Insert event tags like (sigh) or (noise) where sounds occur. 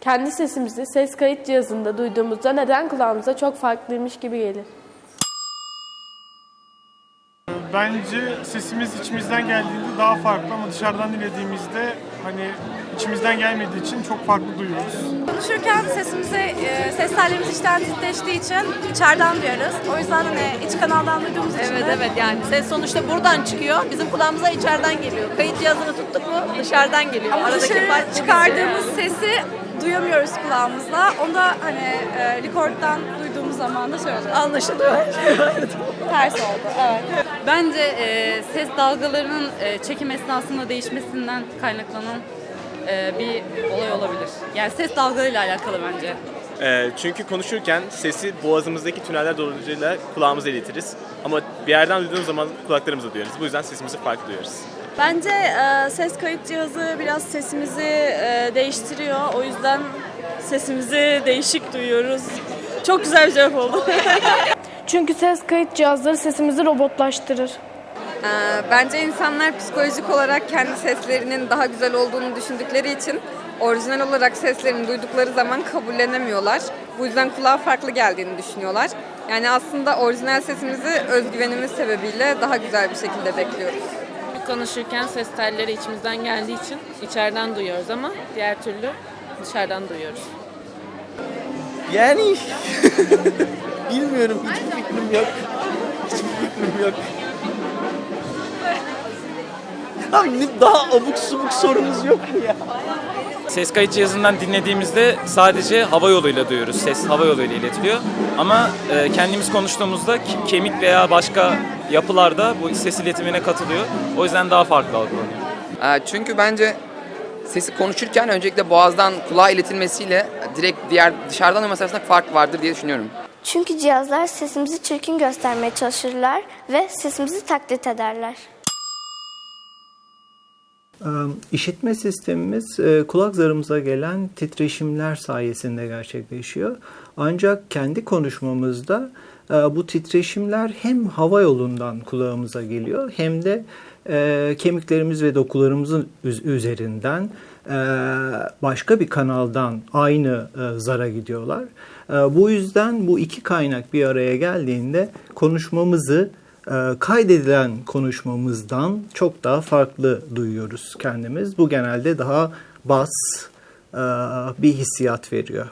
Kendi sesimizi ses kayıt cihazında duyduğumuzda neden kulağımıza çok farklıymış gibi gelir? Bence sesimiz içimizden geldiğinde daha farklı ama dışarıdan dinlediğimizde hani içimizden gelmediği için çok farklı duyuyoruz. Konuşurken sesimizi, e, ses tellerimiz içten titreştiği için içeriden duyarız. O yüzden hani iç kanaldan duyduğumuz için Evet de evet yani ses sonuçta buradan çıkıyor. Bizim kulağımıza içeriden geliyor. Kayıt cihazını tuttuk mu dışarıdan geliyor. ama Aradaki dışarı fark çıkardığımız sesi duyamıyoruz kulağımızla. Onu da hani e, record'dan duyduğumuz zaman da söyleyeceğiz. anlaşılıyor. (laughs) Ters oldu, evet. Bence e, ses dalgalarının e, çekim esnasında değişmesinden kaynaklanan e, bir olay olabilir. Yani ses dalgalarıyla alakalı bence. Ee, çünkü konuşurken sesi boğazımızdaki tüneller dolayısıyla kulağımıza iletiriz. Ama bir yerden duyduğumuz zaman kulaklarımıza duyarız. Bu yüzden sesimizi farklı duyarız. Bence e, ses kayıt cihazı biraz sesimizi e, değiştiriyor. O yüzden sesimizi değişik duyuyoruz. Çok güzel bir cevap oldu. (laughs) Çünkü ses kayıt cihazları sesimizi robotlaştırır. Ee, Bence insanlar psikolojik olarak kendi seslerinin daha güzel olduğunu düşündükleri için orijinal olarak seslerini duydukları zaman kabullenemiyorlar. Bu yüzden kulağa farklı geldiğini düşünüyorlar. Yani aslında orijinal sesimizi özgüvenimiz sebebiyle daha güzel bir şekilde bekliyoruz. Konuşurken ses telleri içimizden geldiği için içeriden duyuyoruz ama diğer türlü dışarıdan duyuyoruz. Yani (laughs) bilmiyorum hiçbir fikrim yok. Hiçbir fikrim yok. Abi ne- daha abuk subuk sorunuz yok mu ya? Ses kayıt cihazından dinlediğimizde sadece hava yoluyla duyuyoruz. Ses hava yoluyla iletiliyor. Ama e, kendimiz konuştuğumuzda ke- kemik veya başka yapılarda bu ses iletimine katılıyor. O yüzden daha farklı algılanıyor. Ee, Çünkü bence sesi konuşurken öncelikle boğazdan kulağa iletilmesiyle direkt diğer dışarıdan duyması arasında fark vardır diye düşünüyorum. Çünkü cihazlar sesimizi çirkin göstermeye çalışırlar ve sesimizi taklit ederler. Ee, İşitme sistemimiz e, kulak zarımıza gelen titreşimler sayesinde gerçekleşiyor. Ancak kendi konuşmamızda bu titreşimler hem hava yolundan kulağımıza geliyor hem de e, kemiklerimiz ve dokularımızın üz- üzerinden e, başka bir kanaldan aynı e, zara gidiyorlar. Bu yüzden bu iki kaynak bir araya geldiğinde konuşmamızı kaydedilen konuşmamızdan çok daha farklı duyuyoruz kendimiz. Bu genelde daha bas bir hissiyat veriyor.